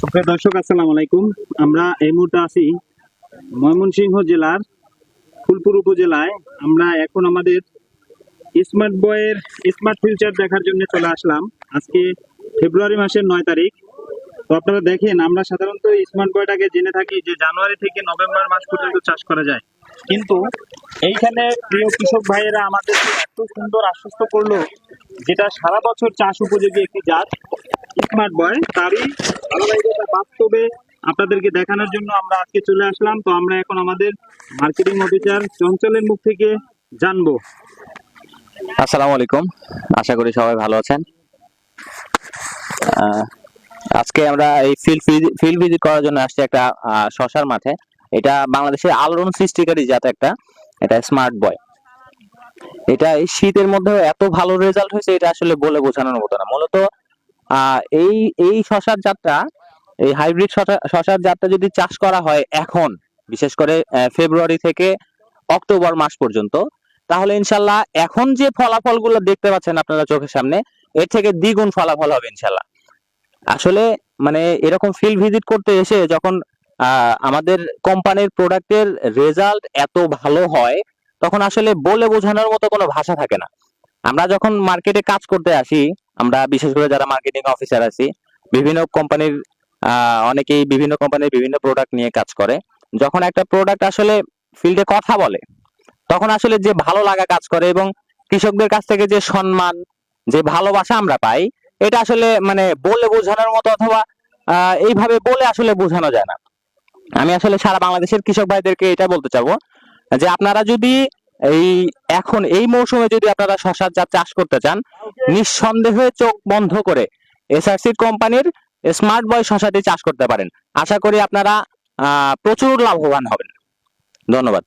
সুপ্রিয় দর্শক, আসসালামু আলাইকুম। আমরা এই মুহূর্তে আছি ময়মনসিংহ জেলার ফুলপুর উপজেলায়। আমরা এখন আমাদের স্মার্ট বয়ের স্মার্ট ফিউচার দেখার জন্য চলে আসলাম। আজকে ফেব্রুয়ারি মাসের নয় তারিখ। তো আপনারা দেখেন, আমরা সাধারণত স্মার্ট বয়টাকে জেনে থাকি যে জানুয়ারি থেকে নভেম্বর মাস পর্যন্ত চাষ করা যায়। কিন্তু এইখানে প্রিয় কৃষক ভাইয়েরা আমাদেরকে এত সুন্দর আশ্বস্ত করল, যেটা সারা বছর চাষ উপযোগী একটি জাত। স্মার্ট বয়, তারই বাস্তবে আপনাদেরকে দেখানোর জন্য আমরা আজকে চলে আসলাম। তো আমরা এখন আমাদের মার্কেটিং অফিসার চঞ্চলের মুখ থেকে জানব। আসসালামু আলাইকুম। আশা করি সবাই ভালো আছেন। আজকে আমরা এই ফিল্ড ফিল্ড ভিজিট করার জন্য আসছি একটা শশার মাঠে। এটা বাংলাদেশের আলোড়ন সৃষ্টিকারী জাত একটা, এটা স্মার্ট বয়। এটা এই শীতের মধ্যে এত ভালো রেজাল্ট হয়েছে, এটা আসলে বলে বোঝানোর মতো না। মূলত এই এই শশার জাতটা এই হাইব্রিড শশার জাতটা যদি চাষ করা হয় এখন, বিশেষ করে ফেব্রুয়ারি থেকে অক্টোবর মাস পর্যন্ত, তাহলে ইনশাল্লাহ এখন যে ফলাফলগুলো দেখতে পাচ্ছেন আপনারা চোখের সামনে, এর থেকে দ্বিগুণ ফলাফল হবে ইনশাল্লাহ। আসলে মানে এরকম ফিল্ড ভিজিট করতে এসে যখন আমাদের কোম্পানির প্রোডাক্টের রেজাল্ট এত ভালো হয়, তখন আসলে বলে বোঝানোর মতো কোনো ভাষা থাকে না। আমরা যখন মার্কেটে কাজ করতে আসি, আমরা বিশেষ করে যারা মার্কেটিং অফিসার আছি, বিভিন্ন কোম্পানির অনেকেই বিভিন্ন কোম্পানির বিভিন্ন প্রোডাক্ট নিয়ে কাজ করে। যখন একটা প্রোডাক্ট আসলে ফিল্ডে কথা বলে, তখন আসলে যে ভালো লাগা কাজ করে এবং কৃষকদের কাছ থেকে যে সম্মান, যে ভালোবাসা আমরা পাই, এটা আসলে মানে বলে বোঝানোর মতো অথবা এইভাবে বলে আসলে বোঝানো যায় না। আমি আসলে সারা বাংলাদেশের কৃষক ভাইদেরকে এটা বলতে চাবো যে আপনারা যদি এই এখন এই মৌসুমে যদি আপনারা শশার জাত চাষ করতে চান, নিঃসন্দেহে চোখ বন্ধ করে এসআরসি কোম্পানির স্মার্ট বয় শশাটি চাষ করতে পারেন। আশা করি আপনারা প্রচুর লাভবান হবেন। ধন্যবাদ।